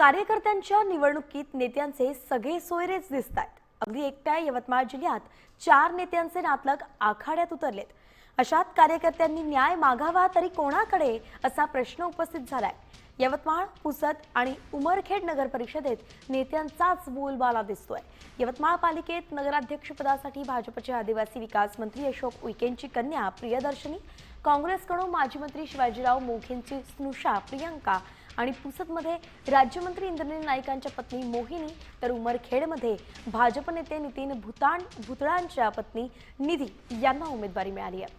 कार्यकर्त्यांच्या निवडणुकीत नेत्यांचे सगळे सोयरेच दिसत आहेत अगदी एकट्या यवतमाळ जिल्ह्यात चार नेत्यांचे नातलग आखाड्यात उतरलेत. अशात कार्यकर्त्यांनी न्याय मागावा तरी कोणाकडे असा प्रश्न उपस्थित झालाय. यवतमाळ पुसद आणि उमरखेड नगर परिषदेत नेत्यांचाच बोलबाला दिसतोय. यवतमाळ पालिकेत नगराध्यक्षपदासाठी भाजपचे आदिवासी विकास मंत्री अशोक उईकेंची कन्या प्रियदर्शनी काँग्रेसकडून माजी मंत्री शिवाजीराव मोघेंची स्नुषा प्रियंका आणि पुसदमध्ये राज्यमंत्री इंद्रनील नाईकांच्या पत्नी मोहिनी तर उमरखेडमध्ये भाजप नेते नितीन भूतान भुतळांच्या पत्नी निधी यांना उमेदवारी मिळाली आहे.